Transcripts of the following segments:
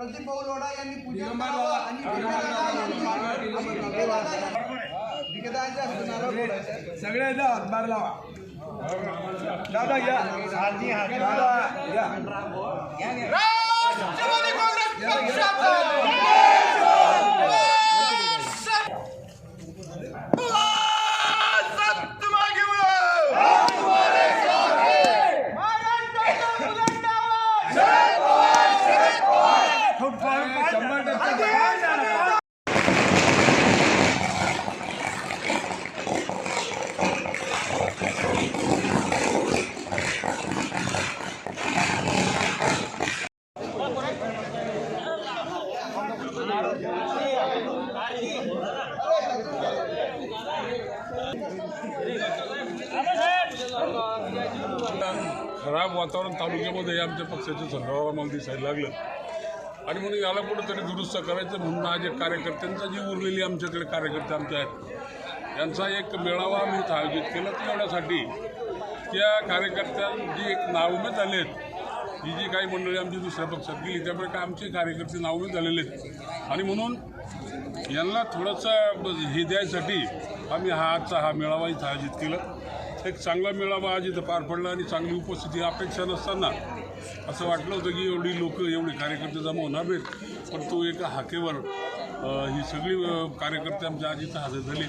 प्रदीप भाऊ लोढा यांनी पूजन करावं आणि ठेकेदारांच्या हस्ते नारळ फोडायचा आहे. सगळे जा हातभार लावा. दादा घ्या दादा घ्या राष्ट्रवादी काँग्रेस पक्षाचा खराब वातावरण तालुक्यामध्ये आमच्या पक्षाच्या संदर्भावर मला दिसायला लागलं. आणि म्हणून याला कुठंतरी दुरुस्त करायचं म्हणून आज एक कार्यकर्त्यांचा जी उरलेली आमच्याकडे कार्यकर्ते आमचे आहेत. यांचा एक मेळावा आम्ही इथं आयोजित केला त्यासाठी एवढ्यासाठी त्या कार्यकर्त्यांची एक नावमेत आले आहेत ही जी काही मंडळी आमची दुसऱ्या पक्षात गेली त्यामुळे काय आमचे कार्यकर्ते नावमेत झालेले आहेत. आणि म्हणून यांना थोडंसं हे द्यायसाठी आम्ही हा आजचा हा मेळावा इथं आयोजित केला. एक चांगला मेळावा आज इथं पार पडला आणि चांगली उपस्थिती अपेक्षा नसताना असं वाटलं होतं की एवढी लोक एवढे कार्यकर्ते जमा होणार पण तो एका हाकेवर ही सगळी कार्यकर्ते आमच्या आज इथं हजर झाले.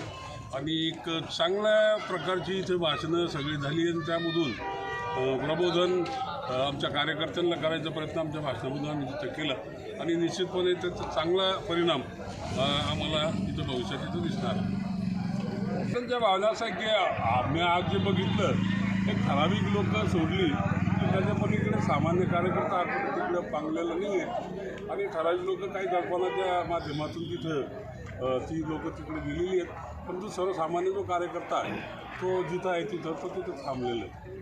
आणि एक चांगल्या प्रकारची इथे भाषणं सगळी झाली आणि त्यामधून प्रबोधन आमच्या कार्यकर्त्यांना करायचा प्रयत्न आमच्या भाषणामधून आम्ही तिथं केला. आणि निश्चितपणे त्याचा चांगला परिणाम आम्हाला इथं भविष्यात इथं दिसणार त्यांच्या भावना असं आहे की आम्ही आज जे बघितलं एक ठराविक लोक सोडली त्याच्या पलीकडे सामान्य कार्यकर्ता आपण तिकडे पांगलेलं नाही आहे आणि ठराविक लोक काही दर्पणाच्या माध्यमातून तिथं ती लोक तिकडे गेलेली आहेत. परंतु सर्वसामान्य जो कार्यकर्ता आहे तो जिथं आहे तिथं तो तिथं थांबलेला आहे.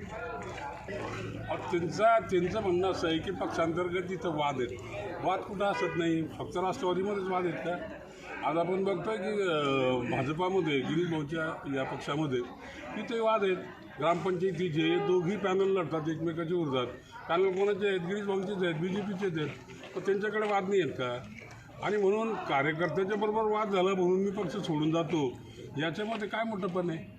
त्यांचा त्यांचं म्हणणं असं आहे की पक्षांतर्गत तिथं वाद आहेत वाद कुठं असत नाही? फक्त राष्ट्रवादीमध्येच वाद आहेत का? आज आपण बघतोय की भाजपामध्ये गिरीश भाऊच्या या पक्षामध्ये तिथे वाद आहेत. ग्रामपंचायतीचे दोघी पॅनल लढतात एकमेकाच्या उरतात पॅनल कोणाचे आहेत? गिरीश भाऊंचेच आहेत बी जे पीचेच आहेत. तर त्यांच्याकडे वाद नाही आहेत का? आणि म्हणून कार्यकर्त्याच्या बरोबर वाद झाला म्हणून मी पक्ष सोडून जातो. याच्यामध्ये काय मोठंपण आहे?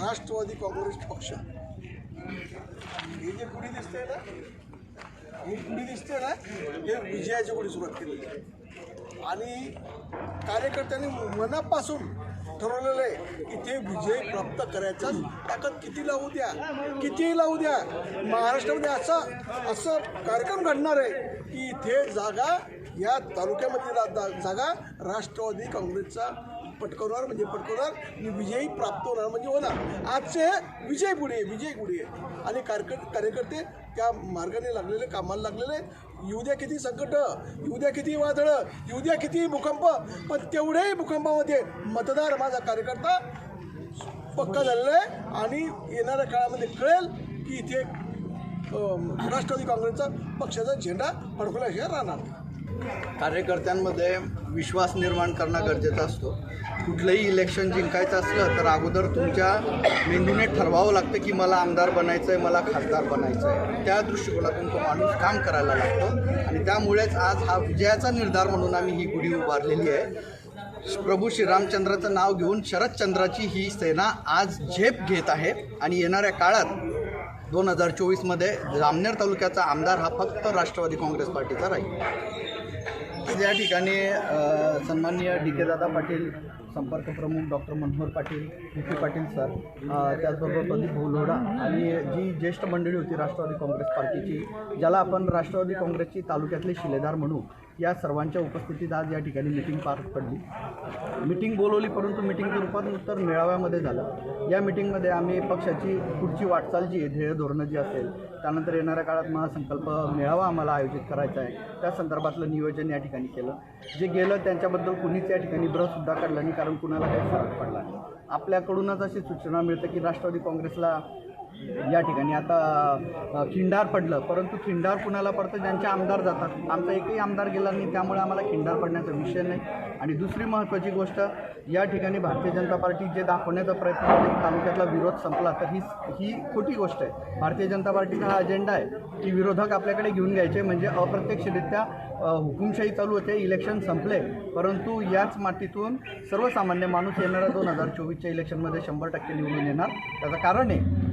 राष्ट्रवादी काँग्रेस पक्ष. हे जे पुढे दिसते ना ही पुढे दिसते ना हे विजयाच्या पुढे सुरुवात केलेली आहे. आणि कार्यकर्त्यांनी मनापासून ठरवलेलं आहे की ते विजय प्राप्त करायचा ताकद किती लावू द्या कितीही लावू द्या महाराष्ट्रामध्ये असं असं कार्यक्रम घडणार आहे. की इथे जागा या तालुक्यामध्ये जागा राष्ट्रवादी काँग्रेसचा पटकवणार म्हणजे पटकवणार आणि विजयी प्राप्त होणार म्हणजे होणार. आजचे विजय गुढे आहे, विजय गुढे आहे. आणि कार्यकर कार्यकर्ते त्या मार्गाने लागलेले कामाला लागलेले. येऊ द्या किती संकट येऊ द्या किती वादळं येऊ द्या किती भूकंप पण तेवढ्याही भूकंपामध्ये मतदार माझा कार्यकर्ता पक्का झालेला आहे. आणि येणाऱ्या काळामध्ये कळेल की इथे राष्ट्रवादी काँग्रेसचा पक्षाचा झेंडा फडकवल्याशिवाय राहणार कार्यकर्त्यांमध्ये विश्वास निर्माण करणं गरजेचं असतो. कुठलंही इलेक्शन जिंकायचं असलं तर अगोदर तुमच्या मेंदूने ठरवावं लागतं की मला आमदार बनायचं आहे मला खासदार बनायचं आहे. त्या दृष्टिकोनातून तो माणूस काम करायला लागतो. आणि त्यामुळेच आज हा विजयाचा निर्धार म्हणून आम्ही ही गुढी उभारलेली आहे. प्रभू श्रीरामचंद्राचं नाव घेऊन शरदचंद्राची ही सेना आज झेप घेत आहे. आणि येणाऱ्या काळात दोन हजार चोवीसमध्ये जामनेर तालुक्याचा आमदार हा फक्त राष्ट्रवादी काँग्रेस पार्टीचा राहील. या ठिकाणी सन्माननीय डी के दादा पाटील संपर्क प्रमुख डॉक्टर मनोहर पाटील विखे पाटील सर त्याचबरोबर प्रदीप भोलोडा आणि जी ज्येष्ठ मंडळी होती राष्ट्रवादी काँग्रेस पार्टीची ज्याला आपण राष्ट्रवादी काँग्रेसची तालुक्यातले शिलेदार म्हणू या सर्वांच्या उपस्थितीत आज या ठिकाणी मिटिंग पार पडली. मिटिंग बोलवली परंतु मिटिंगचं रूपांतर मेळाव्यामध्ये झालं. या मिटिंगमध्ये आम्ही पक्षाची पुढची वाटचाल जी आहे ध्येय धोरणं जी असेल त्यानंतर येणाऱ्या काळात महासंकल्प मेळावा आम्हाला आयोजित करायचा आहे. त्या संदर्भातलं नियोजन या ठिकाणी केलं. जे गेलं त्यांच्याबद्दल कुणीच या ठिकाणी ब्रसुद्धा काढला नाही कारण कुणाला काही फरक पडला नाही. आपल्याकडूनच अशी सूचना मिळते की राष्ट्रवादी काँग्रेसला या ठिकाणी. आता खिंडार पडलं परंतु खिंडार कुणाला पडतं? ज्यांचे आमदार जातात. आमचा एकही आमदार गेला नाही त्यामुळे आम्हाला खिंडार पडण्याचा विषय नाही. आणि दुसरी महत्त्वाची गोष्ट या ठिकाणी भारतीय जनता पार्टी जे दाखवण्याचा प्रयत्न करते तालुक्यातला विरोध संपला तर ही ही खोटी गोष्ट आहे. भारतीय जनता पार्टीचा हा अजेंडा आहे की विरोधक आपल्याकडे घेऊन घ्यायचे म्हणजे अप्रत्यक्षरित्या हुकुमशाही चालू होते इलेक्शन संपले. परंतु याच मातीतून सर्वसामान्य माणूस येणारा दोन हजार चोवीसच्या इलेक्शनमध्ये शंभर टक्के निवडून येणार. त्याचं कारण आहे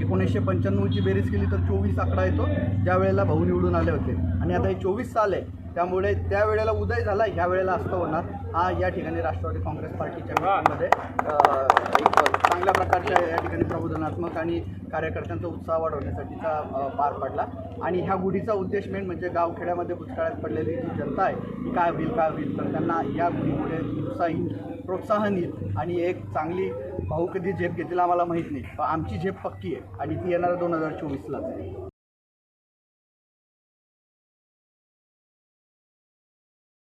एकोणीसशे पंच्याण्णवची बेरीज केली तर चोवीस आकडा येतो. ज्या वेळेला भाऊ निवडून आले होते. आणि आता हे चोवीस साल आहे. त्यामुळे त्या वेळेला उदय झाला ह्या वेळेला असतं होणार. हा या ठिकाणी राष्ट्रवादी काँग्रेस पार्टीच्या अ, एक चांगल्या प्रकारच्या या ठिकाणी प्रबोधनात्मक आणि कार्यकर्त्यांचा उत्साह वाढवण्यासाठीचा पार पडला. आणि ह्या गुढीचा उद्देश मेन म्हणजे गावखेड्यामध्ये दुष्काळात पडलेली जी जनता आहे ती काय होईल काय होईल? तर त्यांना या गुढीमुळे उत्साही प्रोत्साहन येईल. आणि एक चांगली भाऊ कधी झेप घेतील आम्हाला माहीत नाही. पण आमची झेप पक्की आहे. आणि ती येणार दोन हजार चोवीसलाच. आहे